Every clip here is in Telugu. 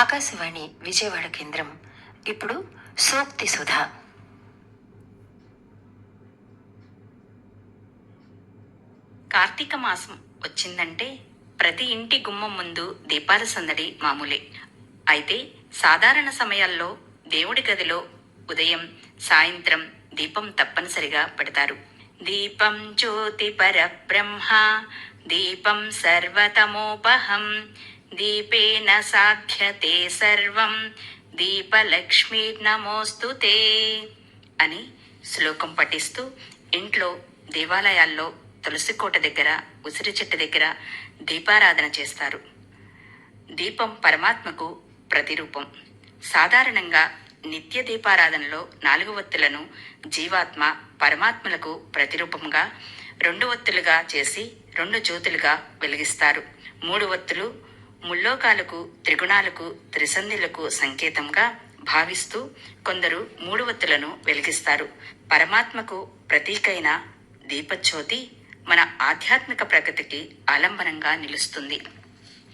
ఆకాశవాణి విజయవాడ కేంద్రం. ఇప్పుడు సూక్తి సుధా. కార్తీక మాసం వచ్చిందంటే ప్రతి ఇంటి గుమ్మం ముందు దీపాల సందడి మామూలే. అయితే సాధారణ సమయాల్లో దేవుడి గదిలో ఉదయం సాయంత్రం దీపం తప్పనిసరిగా పెడతారు. దీపం జ్యోతి పరబ్రహ్మ దీపం సర్వతమోపహం దీపేన సాధ్యతే సర్వం. దీపలక్ష్మీర్నమోస్తుతే అని శ్లోకం పఠిస్తూ ఇంట్లో దేవాలయాల్లో తులసి కోట దగ్గర ఉసిరి చెట్టు దగ్గర దీపారాధన చేస్తారు. దీపం పరమాత్మకు ప్రతిరూపం. సాధారణంగా నిత్య దీపారాధనలో నాలుగు ఒత్తులను జీవాత్మ పరమాత్మలకు ప్రతిరూపంగా రెండు ఒత్తులుగా చేసి రెండు జ్యోతులుగా వెలిగిస్తారు. మూడు ఒత్తులు ముల్లోకాలకు త్రిగుణాలకు త్రిసంధిలకు సంకేతంగా భావిస్తూ కొందరు మూడు ఒత్తులను వెలిగిస్తారు. పరమాత్మకు ప్రతీకైన దీపజ్యోతి మన ఆధ్యాత్మిక ప్రగతికి ఆలంబనంగా నిలుస్తుంది.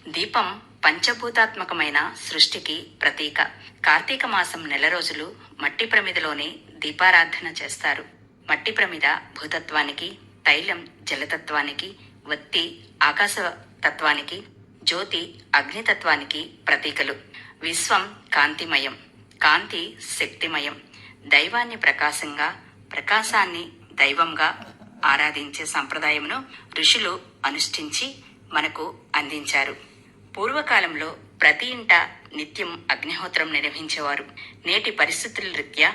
దీపం పంచభూతాత్మకమైన సృష్టికి ప్రతీక. కార్తీక మాసం నెల రోజులు మట్టి ప్రమిదలోనే దీపారాధన చేస్తారు. మట్టి ప్రమిద భూతత్వానికి తైలం జలతత్వానికి వత్తి ఆకాశ తత్వానికి జ్యోతి అగ్నితత్వానికి ప్రతీకలు. విశ్వం కాంతిమయం కాంతి శక్తిమయం. దైవాన్ని ప్రకాశంగా ప్రకాశాన్ని దైవంగా ఆరాధించే సంప్రదాయమును ఋషులు అనుష్ఠించి మనకు అందించారు. పూర్వకాలంలో ప్రతి ఇంట నిత్యం అగ్నిహోత్రం నిర్వహించేవారు. నేటి పరిస్థితుల రీత్యా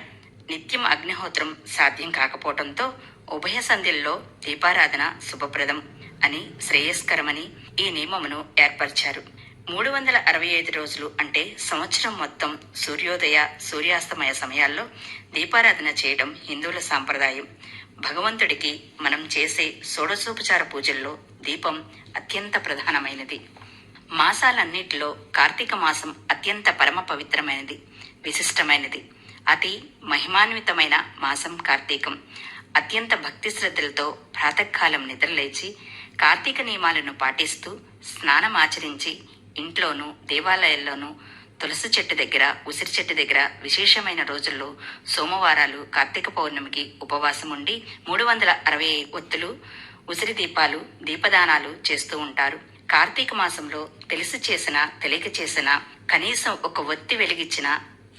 నిత్యం అగ్నిహోత్రం సాధ్యం కాకపోవడంతో ఉభయ సంధ్యల్లో దీపారాధన శుభప్రదం. అని శ్రేయస్కరమని ఈ నియమమును ఏర్పరిచారు. మూడు వందల అరవై ఐదు రోజులు అంటే సంవత్సరం మొత్తం సూర్యోదయ సూర్యాస్తమయ సమయాల్లో దీపారాధన చేయడం హిందువుల సాంప్రదాయం. భగవంతుడికి మనం చేసే షోడశోపచార పూజల్లో దీపం అత్యంత ప్రధానమైనది. మాసాలన్నిటిలో కార్తీక మాసం అత్యంత పరమ పవిత్రమైనది విశిష్టమైనది. అతి మహిమాన్వితమైన మాసం కార్తీకం. అత్యంత భక్తి శ్రద్ధలతో ప్రాతకాలం నిద్రలేచి కార్తీక నియమాలను పాటిస్తూ స్నానం ఆచరించి ఇంట్లోనూ దేవాలయాల్లోనూ తులసి చెట్టు దగ్గర ఉసిరి చెట్టు దగ్గర విశేషమైన రోజుల్లో సోమవారాలు కార్తీక పౌర్ణమికి ఉపవాసం ఉండి మూడు వందల అరవై ఒత్తులు ఉసిరి దీపాలు దీపదానాలు చేస్తూ ఉంటారు. కార్తీక మాసంలో తెలిసి చేసిన తెలియక చేసిన కనీసం ఒక ఒత్తి వెలిగించిన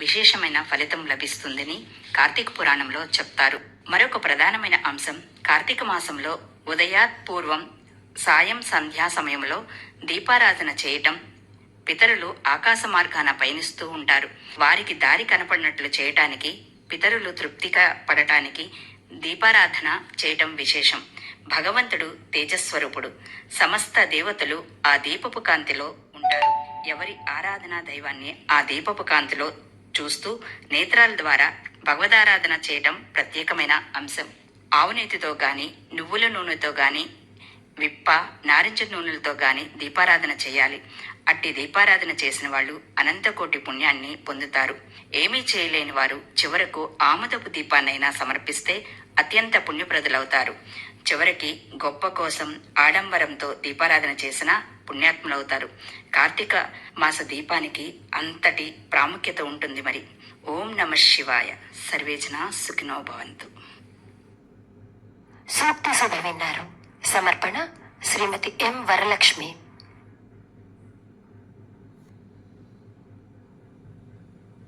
విశేషమైన ఫలితం లభిస్తుందని కార్తీక పురాణంలో చెప్తారు. మరొక ప్రధానమైన అంశం కార్తీక మాసంలో ఉదయాత్ పూర్వం సాయం సంధ్యా సమయంలో దీపారాధన చేయటం పితరులు ఆకాశ మార్గాన పయనిస్తూ ఉంటారు. వారికి దారి కనపడినట్లు చేయటానికి పితరులు తృప్తిగా పడటానికి దీపారాధన చేయటం విశేషం. భగవంతుడు తేజస్వరూపుడు. సమస్త దేవతలు ఆ దీపపు కాంతిలో ఉంటారు. ఎవరి ఆరాధనా దైవాన్ని ఆ దీపపు కాంతిలో చూస్తూ నేత్రాల ద్వారా భగవదారాధన చేయటం ప్రత్యేకమైన అంశం. ఆవునేతితో గాని నువ్వుల నూనెతో గాని విప్ప నారింజ నూనెలతో గాని దీపారాధన చేయాలి. అట్టి దీపారాధన చేసిన వాళ్ళు అనంతకోటి పుణ్యాన్ని పొందుతారు. ఏమీ చేయలేని వారు చివరకు ఆముదపు దీపాన్నైనా సమర్పిస్తే అత్యంత పుణ్యప్రదులవుతారు. చివరికి గొప్ప కోసం ఆడంబరంతో దీపారాధన చేసిన పుణ్యాత్ములవుతారు. కార్తీక మాస దీపానికి అంతటి ప్రాముఖ్యత ఉంటుంది మరి. ఓం నమ శివాయ. సర్వేజన సుఖినో భవంతు. సూక్తి విన్నారు. సమర్పణ శ్రీమతి ఎం వరలక్ష్మి.